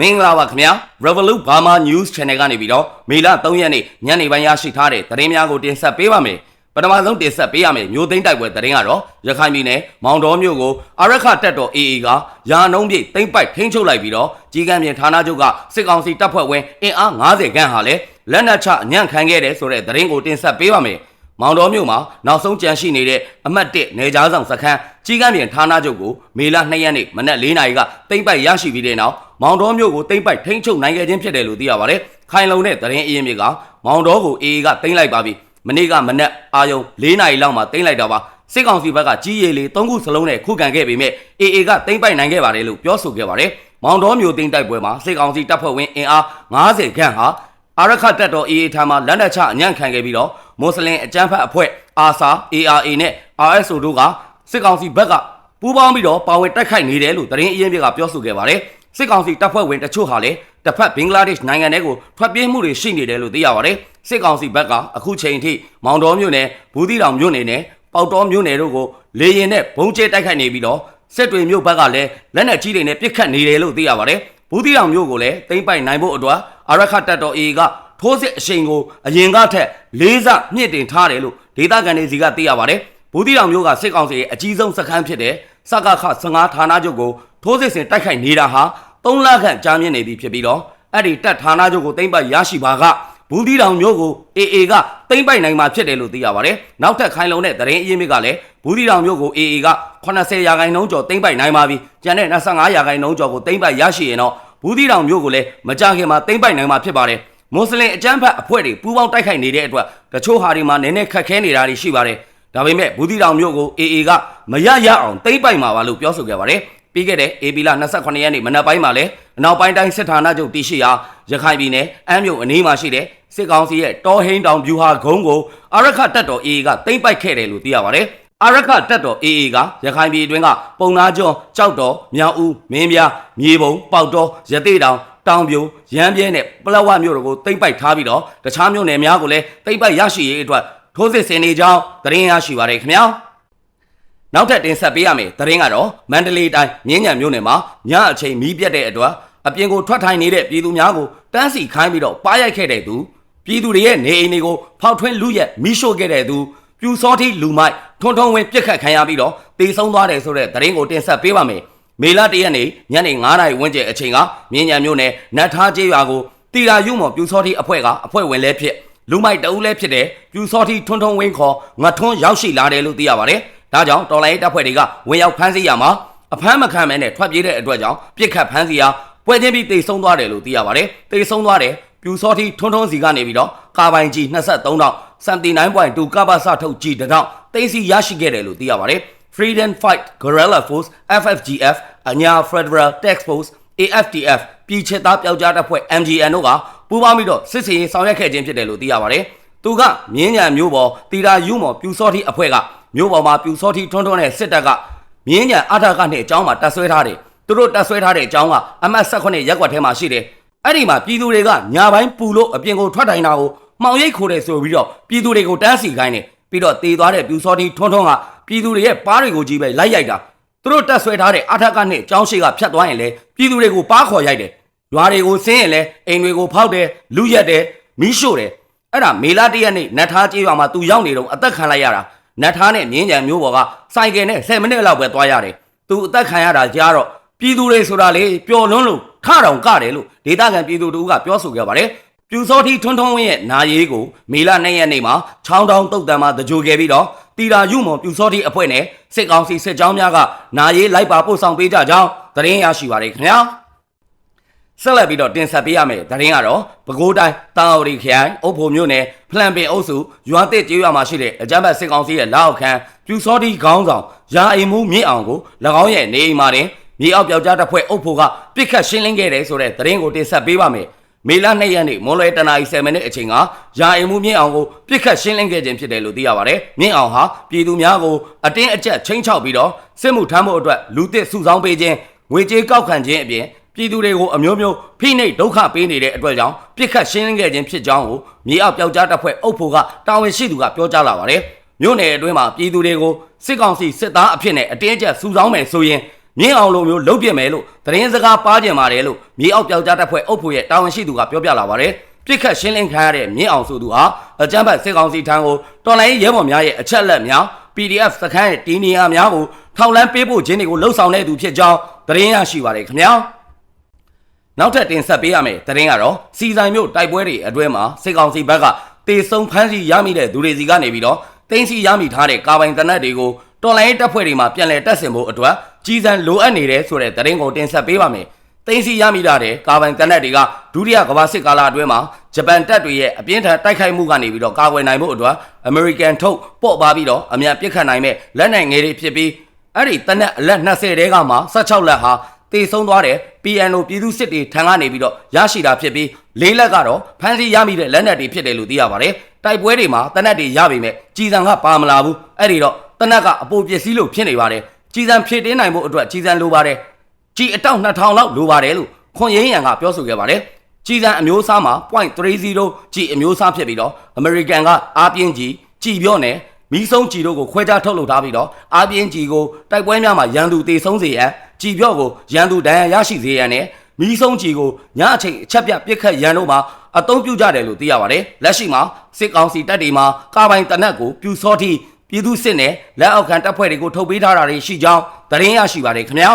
မင်္ဂလာပါခင်ဗျာ Revolut Burma News Channel ကနေပြီးတော့မေလ3ရက်နေ့ညနေပိုင်းရရှိထားတဲ့သတင်းများကိုတင်ဆက်ပေးပါမယ်ပထမဆုံးတင်ဆက်ပေးရမယ်မျိုးသိန်းတိုက်ပွဲသတင်းကတော့ရခိုင်ပြည်နယ်မောင်တော်မြို့ကိုအရခတက်တော် AA ကရာနှုံးပြည့်သိမ့်ပိုက်ထိန်းချုပ်လိုက်ပြီးတော့ကြီးကံပြင်ဌာနချုပ်ကစစ်ကောင်စီတပ်ဖွဲ့ဝင်အင်အား90ခန့်ဟာလည်းလက်နက်ချအညံ့ခံခဲ့တဲ့ဆိုတဲ့သတင်းကိုတင်ဆက်ပေးပါမယ် မောင်တော်မြို့မှာနောက်ဆုံးကြန့်ရှိနေတဲ့အမှတ်1နေကြားဆောင်စခန်းကြီးကံပြင်ဌာနချုပ်ကိုမေလ2ရက်နေ့မနက်4နာရီကသိမ့်ပိုက်ရရှိပြီးတဲ့နောက်မောင်တော်မြို့ကိုသိမ့်ပိုက်ထိန်းချုပ်နိုင်ခဲ့ခြင်းဖြစ်တယ်လို့သိရပါတယ်။ခိုင်လုံတဲ့သတင်းအရင်းမြစ်ကမောင်တော်ကို AA ကသိမ်းလိုက်ပါပြီ။မနေ့ကမနက်အာယုံ4နာရီလောက်မှာသိမ်းလိုက်တာပါ။စစ်ကောင်စီဘက်ကကြီးရည်လေး၃ခုစလုံးနဲ့ခုခံခဲ့ပေမဲ့ AA ကသိမ်းပိုက်နိုင်ခဲ့ပါတယ်လို့ပြောဆိုခဲ့ပါတယ်။မောင်တော်မြို့သိမ်းတိုက်ပွဲမှာစစ်ကောင်စီတပ်ဖွဲ့ဝင်အင်အား90ခန့်ဟာ အာရခတ်တပ်တော် AA ထံမှလက်နက်ချအညံ့ခံခဲ့ပြီးတော့မွတ်စလင်အကြမ်းဖက်အဖွဲ့အာဆာ ARA နဲ့ RSO တို့ကစစ်ကောင်စီဘက်ကပူးပေါင်းပြီးတော့ပါဝင်တိုက်ခိုက်နေတယ်လို့သတင်းအရင်းမြစ်ကပြောဆိုခဲ့ပါတယ်စစ်ကောင်စီတပ်ဖွဲ့ဝင်တချို့ဟာလည်းတစ်ဖက်ဘင်္ဂလားဒေ့ရှ်နိုင်ငံထဲကိုထွက်ပြေးမှုတွေရှိနေတယ်လို့သိရပါတယ်စစ်ကောင်စီဘက်ကအခုချိန်ထိမောင်တော်မြို့နယ်ဘူးသီးတောင်မြို့နယ်နဲ့ပေါတော်မြို့နယ်တို့ကိုလေရင်နဲ့ဘုံကျဲတိုက်ခိုက်နေပြီးတော့စစ်တွေမြို့ဘက်ကလည်းလက်နက်ကြီးတွေနဲ့ပစ်ခတ်နေတယ်လို့သိရပါတယ်ဘူးသီးတောင်မြို့ကိုလည်းသိမ်းပိုက်နိုင်ဖို့အတွက် အရခတ်တပ်တော် AA ကထိုးစစ်အရှိန်ကိုအရင်ကထက်လေးဆမြင့်တင်ထားတယ်လို့ဒေသခံတွေစီကသိရပါတယ်ဘူးသီးတောင်မြို့ကစစ်ကောင်စီရဲ့အကြီးဆုံးစခန်းဖြစ်တဲ့စကခ15ဌာနချုပ်ကိုထိုးစစ်ဆင်တိုက်ခိုက်နေတာဟာ3လခန့်ကြာမြင့်နေပြီဖြစ်ပြီးတော့အဲ့ဒီတပ်ဌာနချုပ်ကိုသိမ်းပိုက်ရရှိပါကဘူးသီးတောင်မြို့ကို AA ကသိမ်းပိုက်နိုင်မှာဖြစ်တယ်လို့သိရပါတယ်နောက်ထပ်ခိုင်လုံတဲ့သတင်းအရင်းမြစ်ကလည်းဘူးသီးတောင်မြို့ကို AA က80ရာခိုင်နှုန်းကျော်သိမ်းပိုက်နိုင်ပါပြီကျန်တဲ့25ရာခိုင်နှုန်းကျော်ကိုသိမ်းပိုက်ရရှိရင်တော့ ဘူးသီးတောင်မြို့ကိုလည်းမကြခင်မှာသိမ်းပိုက်နိုင်မှာဖြစ်ပါတယ်မွတ်စလင်အကြမ်းဖက်အဖွဲ့တွေပူးပေါင်းတိုက်ခိုက်နေတဲ့အတွက်တချို့ဟာတွေမှာနည်းနည်းခက်ခဲနေတာတွေရှိပါတယ်ဒါပေမဲ့ဘူးသီးတောင်မြို့ကို AA ကမရရအောင်သိမ်းပိုက်မှာပါလို့ပြောဆိုခဲ့ပါတယ်ပြီးခဲ့တဲ့ AB လ28ရက်နေ့မနက်ပိုင်းမှာလည်းအနောက်ပိုင်းတိုင်းစစ်ဌာနချုပ်တရှိရာရခိုင်ပြည်နယ်အမ်းမြို့အနီးမှာရှိတဲ့စစ်ကောင်စီရဲ့တောဟိန်းတောင်ဗျူဟာဂုံးကိုအရခတပ်တော် AA ကသိမ်းပိုက်ခဲ့တယ်လို့သိရပါတယ် အရခတပ်တော် AA ကရခိုင်ပြည်တွင်းကပုံနာကျွန်းကြောက်တော်မြောက်ဦးမင်းပြမြေပုံပေါက်တော်ရသေးတောင်တောင်ပြိုရမ်းပြဲနဲ့ပလောဝမြို့တို့ကိုတိမ့်ပိုက်ထားပြီးတော့တခြားမြို့နယ်များကိုလည်းတိမ့်ပိုက်ရရှိရေးအတွက်ထိုးစစ်ဆင်နေကြောင်းသတင်းရရှိပါရခင်ဗျာနောက်ထပ်တင်ဆက်ပေးရမယ်သတင်းကတော့မန္တလေးတိုင်းမြင်းညံမြို့နယ်မှာညအချိန်မီးပြတ်တဲ့အတွက်အပြင်ကိုထွက်ထိုင်နေတဲ့ပြည်သူများကိုတန်းစီခိုင်းပြီးတော့ပါရိုက်ခဲ့တဲ့သူပြည်သူတွေရဲ့နေအိမ်တွေကိုဖောက်ထွင်းလူရက်မီးရှို့ခဲ့တဲ့သူ ပြူစောတိလူမိုက်ထွန်းထွန်းဝင်းပြစ်ခတ်ခံရပြီးတော့တေဆုံးသွားတယ်ဆိုတဲ့သတင်းကိုတင်ဆက်ပေးပါမယ်မေလတရက်နေ့ညနေ9:00နာရီဝန်းကျင်အချိန်ကမြင်းညံမြို့နယ်နတ်ထားကျေးရွာကိုတီရာယူမော်ပြူစောတိအဖွဲ့ကအဖွဲ့ဝင်လဲဖြစ်လူမိုက်တအုပ်လဲဖြစ်တဲ့ပြူစောတိထွန်းထွန်းဝင်းခေါ်ငထွန်းရောက်ရှိလာတယ်လို့သိရပါတယ်။ဒါကြောင့်တော်လိုင်းတပ်ဖွဲ့တွေကဝင်ရောက်ဖမ်းဆီးရမှာအဖမ်းမခံမဲနဲ့ထွက်ပြေးတဲ့အတွက်ကြောင့်ပြစ်ခတ်ဖမ်းဆီးရာပွဲချင်းပြီးတိတ်ဆုံးသွားတယ်လို့သိရပါတယ်။တိတ်ဆုံးသွားတယ် ပြူစောတိထွန်းထွန်းစီကနေပြီးတော့ကာပိုင်ကြီး23တောက်79.2ကပ္ပစထုတ်ကြီးတတောက်တိတ်စီရရှိခဲ့တယ်လို့သိရပါတယ်။ Freedom Fight Guerrilla Force FFGF အညာ Federal Tax Force AFTF ပြည်ချစ်သားပျောက်ကြားတပ်ဖွဲ့ MGN တို့ကပူးပေါင်းပြီးတော့စစ်စင်ရေးဆောင်ရွက်ခဲ့ခြင်းဖြစ်တယ်လို့သိရပါတယ်။သူကမြင်းညံမျိုးပေါ်တီတာယူမော်ပြူစောတိအဖွဲ့ကမျိုးပေါ်မှာပြူစောတိထွန်းထွန်းနဲ့စစ်တပ်ကမြင်းညံအထာကနဲ့အကြောင်းမှာတပ်ဆွဲထားတယ်။သူတို့တပ်ဆွဲထားတဲ့အကြောင်းကအမတ်18ရက်ကွက်ထဲမှာရှိတယ်။ အဲ့ဒီမှာပြည်သူတွေကညာပိုင်းပူလို့အပြင်ကိုထွက်တိုင်းတာကိုမှောင်ရိပ်ခိုးတယ်ဆိုပြီးတော့ပြည်သူတွေကိုတန်းစီခိုင်းတယ်ပြီးတော့တေသွားတဲ့ပြူစောတိထွန်းထွန်းကပြည်သူတွေရဲ့ပါးတွေကိုကြီးပဲလိုက်ရိုက်တာသူတို့တက်ဆွဲထားတဲ့အထက်ကနဲ့ကျောင်းရှိကဖြတ်သွားရင်လေပြည်သူတွေကိုပါးခေါ်ရိုက်တယ်ရွာတွေကိုဆင်းရင်လေအိမ်တွေကိုဖောက်တယ်လူရက်တယ်မီးရှို့တယ်အဲ့ဒါမေလာတရက်နေ့နတ်ထားကြေးရွာမှာသူရောက်နေတော့အသက်ခံလိုက်ရတာနတ်ထားနဲ့မြင်းကြံမျိုးပေါ်ကစိုက်ကယ်နဲ့10မိနစ်လောက်ပဲသွားရတယ်သူအသက်ခံရတာကြားတော့ပြည်သူတွေဆိုတာလေပျော်လွန်းလို့ ထတောင်ကတယ်လို့ဒေသခံပြည်သူတို့ကပြောဆိုခဲ့ပါတယ်ပြူစောတိထွန်းထွန်းဝင်းရဲ့နာရေးကိုမေလ2ရက်နေ့မှာချောင်းတောင်တုတ်တံမှာတကြိုခဲ့ပြီးတော့တီရာယူမော်ပြူစောတိအဖွဲ့နဲ့စစ်ကောင်စီစစ်ကြောင်းများကနာရေးလိုက်ပါပို့ဆောင်ပေးကြကြောင်းသတင်းရရှိပါရခင်ဗျာဆက်လက်ပြီးတော့တင်ဆက်ပေးရမယ်သတင်းကတော့ပဲခူးတိုင်းတာဝတီခရိုင်အုပ်ဖို့မြို့နယ်ဖလန်ပင်အုပ်စုရွာတစ်ကျေးရွာမှာရှိတဲ့အကြမ်းဖက်စစ်ကောင်စီရဲ့လက်အောက်ခံပြူစောတိခေါင်းဆောင်ရာအိမ်မှုမြင့်အောင်ကို၎င်းရဲ့နေအိမ်မှာတင် မြေအောက်ပြောက်ကြားတပ်ဖွဲ့အုပ်ဖို့ကပြစ်ခတ်ရှင်းလင်းခဲ့တယ်ဆိုတဲ့သတင်းကိုတင်ဆက်ပေးပါမယ်မေလ2ရက်နေ့မွန်လွယ်တနာရီ7မိနစ်အချိန်ကရာအိမ်မှုမြင့်အောင်ကိုပြစ်ခတ်ရှင်းလင်းခဲ့ခြင်းဖြစ်တယ်လို့သိရပါတယ်။မြင့်အောင်ဟာပြည်သူများကိုအတင်းအကျပ်ချင်းချောက်ပြီးတော့စစ်မှုထမ်းဖို့အတွက်လူသစ်စုဆောင်းပေးခြင်းငွေကြေးကောက်ခံခြင်းအပြင်ပြည်သူတွေကိုအမျိုးမျိုးဖိနှိပ်ဒုက္ခပေးနေတဲ့အတွက်ကြောင့်ပြစ်ခတ်ရှင်းလင်းခဲ့ခြင်းဖြစ်ကြောင်းကိုမြေအောက်ပြောက်ကြားတပ်ဖွဲ့အုပ်ဖို့ကတာဝန်ရှိသူကပြောကြားလာပါတယ်။မြို့နယ်အတွင်းမှာပြည်သူတွေကိုစစ်ကောင်စီစစ်သားအဖြစ်နဲ့အတင်းအကျပ်စုဆောင်းမယ်ဆိုရင် မြင်းအောင်လိုမျိုးလုတ်ပြစ်မယ်လို့သတင်းစကားပါကြင်ပါတယ်လို့မြေအောက်ပြောက်ကြားတပ်ဖွဲ့အုပ်ဖို့ရဲ့တာဝန်ရှိသူကပြောပြလာပါတယ်ပြစ်ခတ်ရှင်းလင်းခံရတဲ့မြင်းအောင်ဆိုသူဟာအကြမ်းဖက်စစ်ကောင်စီထံကိုတော်လိုင်းရဲဘော်များရဲ့အချက်အလက်များ PDF စခန်းရဲ့တီးနေရများကိုထောက်လန်းပေးဖို့ခြင်းတွေကိုလှုပ်ဆောင်တဲ့သူဖြစ်ကြောင်းသတင်းရရှိပါတယ်ခင်ဗျာနောက်ထပ်တင်ဆက်ပေးရမယ်သတင်းကတော့စီဆိုင်မျိုးတိုက်ပွဲတွေအတွဲမှာစစ်ကောင်စီဘက်ကတေဆုံဖမ်းဆီးရမိတဲ့သူတွေစီကနေပြီးတော့တင်းစီရမိထားတဲ့ကာပိုင်တနက်တွေကို တော်လိုင်းတပ်ဖွဲ့တွေမှာပြန်လည်တက်ဆင်ဖို့အတွက်ကြီးစံလိုအပ်နေတယ်ဆိုတဲ့သတင်းကိုတင်ဆက်ပေးပါမယ်သိန်းစီရမိတာတဲ့ကာပိုင်တနက်တွေကဒုတိယကမ္ဘာစစ်ကာလအတွင်းမှာဂျပန်တပ်တွေရဲ့အပြင်းထန်တိုက်ခိုက်မှုကနေပြီးတော့ကာကွယ်နိုင်မှုအတွက်အမေရိကန်ထုတ်ပေါ့ပါပြီးတော့အမြန်ပြစ်ခတ်နိုင်မဲ့လက်နက်ငယ်တွေဖြစ်ပြီးအဲ့ဒီတနက်အလက်20တဲကမှ16လက်ဟာတေဆုံးသွားတဲ့ PNO ပြည်သူစစ်တွေထံကနေပြီးတော့ရရှိတာဖြစ်ပြီးလေးလက်ကတော့ဖမ်းဆီးရမိတဲ့လက်နက်တွေဖြစ်တယ်လို့သိရပါတယ်တိုက်ပွဲတွေမှာတနက်တွေရပြီမဲ့ကြီးစံကပါမလာဘူးအဲ့ဒီတော့ တနက်ကအပိုပစ္စည်းလို့ဖြစ်နေပါတယ်ကြီးစံဖြည့်တင်းနိုင်ဖို့အတွက်ကြီးစံလိုပါတယ်ကြီးအတောက်2000လောက်လိုပါတယ်လို့ခွန်ရင်းရန်ကပြောဆိုခဲ့ပါတယ်။ကြီးစံအမျိုးအစားမှာ .30 ကြီးအမျိုးအစားဖြစ်ပြီးတော့ American ကအားပြင်းကြီးကြီးပြော့နဲ့မီးဆုံးကြီးတို့ကိုခွဲခြားထုတ်လုပ်ထားပြီးတော့အားပြင်းကြီးကိုတိုက်ပွဲများမှာရန်သူတေဆုံးစေရန်ကြီးပြော့ကိုရန်သူဒဏ်ရာရရှိစေရန်နဲ့မီးဆုံးကြီးကိုညအချိန်အချက်ပြပစ်ခတ်ရန်တို့မှာအသုံးပြုကြတယ်လို့သိရပါတယ်။လက်ရှိမှာစစ်ကောင်စီတပ်တွေမှာကာပိုင်တနက်ကိုပြူစောတိ ပြည်သူစစ်နဲ့လက်အောက်ခံတပ်ဖွဲ့တွေကိုထုတ်ပေးထားတာတွေရှိကြောင်းသတင်းရရှိပါတယ်ခင်ဗျာ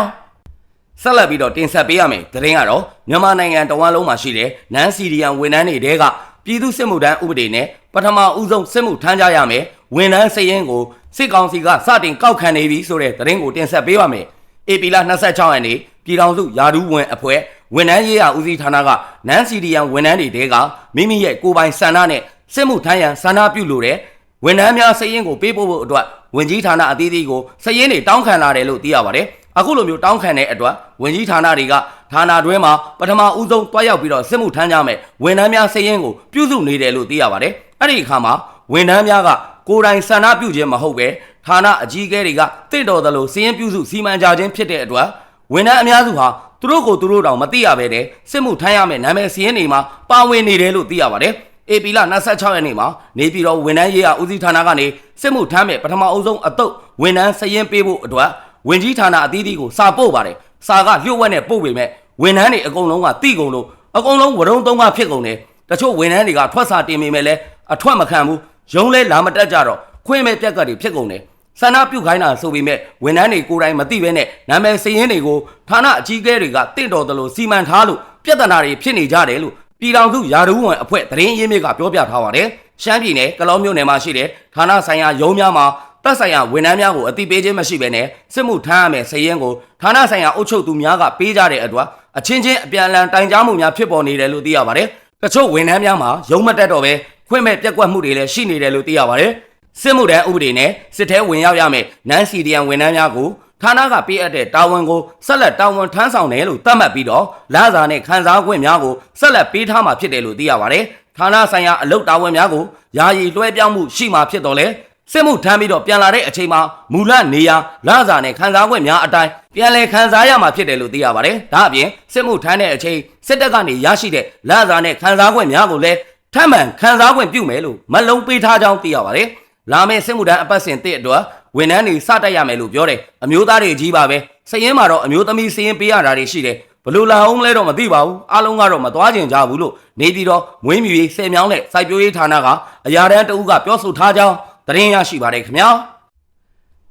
။ဆက်လက်ပြီးတော့တင်ဆက်ပေးရမယ်သတင်းကတော့မြန်မာနိုင်ငံတဝန်းလုံးမှာရှိတဲ့နန်စီရီယန်ဝန်ထမ်းတွေတဲကပြည်သူစစ်မှုထမ်းဥပဒေနဲ့ပထမဦးဆုံးစစ်မှုထမ်းကြရမယ်ဝန်ထမ်းစည်ရင်ကိုစစ်ကောင်စီကစတင်ကောက်ခံနေပြီဆိုတဲ့သတင်းကိုတင်ဆက်ပေးပါမယ်။ AP လ26ရက်နေ့ပြည်ထောင်စုယာဒူးဝန်အဖွဲ့ဝန်ထမ်းရေးရာဦးစီးဌာနကနန်စီရီယန်ဝန်ထမ်းတွေတဲကမိမိရဲ့ကိုယ်ပိုင်ဆန္ဒနဲ့စစ်မှုထမ်းရန်ဆန္ဒပြုလို့တဲ့ ဝန်ထမ်းများစည်ရင်ကိုပေးပို့ဖို့အတွက်ဝင်ကြီးဌာနအသီးသီးကိုစည်ရင်တွေတောင်းခံလာတယ်လို့သိရပါတယ်။အခုလိုမျိုးတောင်းခံတဲ့အတွက်ဝင်ကြီးဌာနတွေကဌာနတွဲမှာပထမဦးဆုံးတွားရောက်ပြီးတော့စစ်မှုထမ်းကြမယ်ဝန်ထမ်းများစည်ရင်ကိုပြုစုနေတယ်လို့သိရပါတယ်အဲ့ဒီအခါမှာဝန်ထမ်းများကကိုယ်တိုင်ဆန္ဒပြုခြင်းမဟုတ်ပဲဌာနအကြီးအကဲတွေကတင့်တော်သလိုစည်ရင်ပြုစုစီမံကြခြင်းဖြစ်တဲ့အတွက်ဝန်ထမ်းအများစုဟာသူတို့ကိုသူတို့တောင်မသိရဘဲနဲ့စစ်မှုထမ်းရမယ်နာမည်စည်ရင်တွေမှာပါဝင်နေတယ်လို့သိရပါတယ် အေပီလာ26ရက်နေ့မှာနေပြည်တော်ဝန်ထမ်းရေးရာဦးစီးဌာနကနေစစ်မှုထမ်းမဲ့ပထမအုပ်ဆုံးအတုပ်ဝန်ထမ်းစည်ရင်ပေးဖို့အတွက်ဝင်ကြီးဌာနအသီးသီးကိုစာပို့ပါတယ်စာကလျှို့ဝှက်နဲ့ပို့ပေမဲ့ဝန်ထမ်းတွေအကုန်လုံးကတိကုန်လို့အကုန်လုံးဝရုံသုံးကဖြစ်ကုန်တယ်တချို့ဝန်ထမ်းတွေကထွက်စာတင်ပေမဲ့လည်းအထွက်မခံဘူးရုံးလဲလာမတက်ကြတော့ခွင့်မဲ့ပြက်ကတ်တွေဖြစ်ကုန်တယ်ဆန္ဒပြုခိုင်းတာဆိုပေမဲ့ဝန်ထမ်းတွေကိုယ်တိုင်မသိဘဲနဲ့နာမည်စည်ရင်းတွေကိုဌာနအကြီးအကဲတွေကတင့်တော်တယ်လို့စီမံထားလို့ပြဿနာတွေဖြစ်နေကြတယ်လို့ ပြည်ထောင်စုယာဒူးဝန်အဖွဲ့သတင်းရင်းမြစ်ကပြောပြထားပါတယ်ရှမ်းပြည်နယ်ကလောမြို့နယ်မှာရှိတဲ့ဌာနဆိုင်ရာရုံးများမှာတပ်ဆိုင်ရာဝန်ထမ်းများကိုအတိပေးခြင်းမရှိဘဲနဲ့စစ်မှုထမ်းရမယ်စည်ရင်ကိုဌာနဆိုင်ရာအုပ်ချုပ်သူများကပေးကြတဲ့အတွက်အချင်းချင်းအပြန်အလှန်တိုင်ကြားမှုများဖြစ်ပေါ်နေတယ်လို့သိရပါတယ်။တချို့ဝန်ထမ်းများမှာရုံးမတက်တော့ပဲခွင့်မဲ့ပြက်ကွက်မှုတွေလည်းရှိနေတယ်လို့သိရပါတယ်။စစ်မှုထမ်းဥပဒေနဲ့စစ်ထဲဝင်ရောက်ရမယ်နန်းစီဒီယန်ဝန်ထမ်းများကို ဌာနကပေးအပ်တဲ့တာဝန်ကိုဆက်လက်တာဝန်ထမ်းဆောင်တယ်လို့သတ်မှတ်ပြီးတော့လစာနဲ့ခံစားခွင့်များကိုဆက်လက်ပေးထားမှာဖြစ်တယ်လို့သိရပါတယ်။ဌာနဆိုင်ရာအလုပ်တာဝန်များကိုယာယီလွှဲပြောင်းမှုရှိမှာဖြစ်တော့လေစစ်မှုထမ်းပြီးတော့ပြန်လာတဲ့အချိန်မှာမူလနေရာလစာနဲ့ခံစားခွင့်များအတိုင်းပြန်လည်ခံစားရမှာဖြစ်တယ်လို့သိရပါတယ်။ဒါအပြင်စစ်မှုထမ်းတဲ့အချိန်စစ်တပ်ကနေရရှိတဲ့လစာနဲ့ခံစားခွင့်များကိုလည်းထပ်မံခံစားခွင့်ပြုမယ်လို့မလုံပေးထားကြောင်းသိရပါတယ်။လာမယ့်စစ်မှုထမ်းအပတ်စဉ်တစ်အတွက် ဝန်ထမ်းတွေစတက်ရမယ်လို့ပြောတယ်။အမျိုးသားတွေကြီးပါပဲ။စည်ရင်မှာတော့အမျိုးသမီးစည်ရင်ပေးရတာတွေရှိတယ်။ဘလို့လာအောင်လဲတော့မသိပါဘူးအားလုံးကတော့မသွားကျင်ကြဘူးလို့နေပြီးတော့မွေးမြူရေးဆယ်မြောင်းနဲ့စိုက်ပျိုးရေးဌာနကအရာတန်းတအုပ်ကပြောဆိုထားကြောင်းသတင်းရရှိပါတယ်ခင်ဗျာ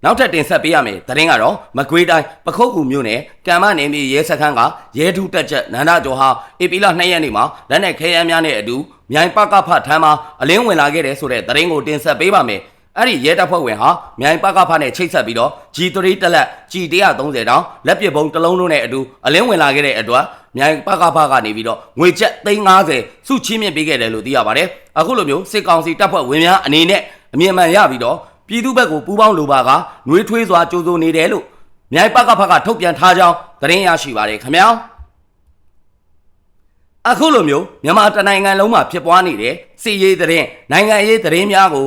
နောက်ထပ်တင်ဆက်ပေးရမယ်သတင်းကတော့မကွေးတိုင်းပခုတ်ကူမြို့နယ်ကံမနေမြေရဲစခန်းကရဲထူးတက်ချက်နန္ဒကျော်ဟာဧပြီလ2ရက်နေ့မှာလက်နက်ခဲယမ်းများနဲ့အတူမြိုင်ပကဖထမ်းမှာအလင်းဝင်လာခဲ့တယ်ဆိုတဲ့သတင်းကိုတင်ဆက်ပေးပါမယ် အဲ့ဒီရဲတပ်ဖွဲ့ဝင်ဟာမြိုင်ပကဖနဲ့ချိတ်ဆက်ပြီးတော့ G3 တက်လက် G130 တောင်လက်ပစ်ဘုံတစ်လုံးလုံးနဲ့အတူအလင်းဝင်လာခဲ့တဲ့အတွက်မြိုင်ပကဖကနေပြီးတော့ငွေကျပ်350စုချင်းမြင့်ပေးခဲ့တယ်လို့သိရပါတယ်အခုလိုမျိုးစစ်ကောင်စီတပ်ဖွဲ့ဝင်များအနေနဲ့အမြင်မှန်ရပြီးတော့ပြည်သူဘက်ကိုပူးပေါင်းလိုပါကနှွေးထွေးစွာကြိုးစိုးနေတယ်လို့မြိုင်ပကဖကထုတ်ပြန်ထားကြောင်းသတင်းရရှိပါတယ်ခင်ဗျာအခုလိုမျိုးမြန်မာတနိုင်ငံလုံးမှာဖြစ်ပွားနေတဲ့စီရေးသတင်းနိုင်ငံရေးသတင်းများကို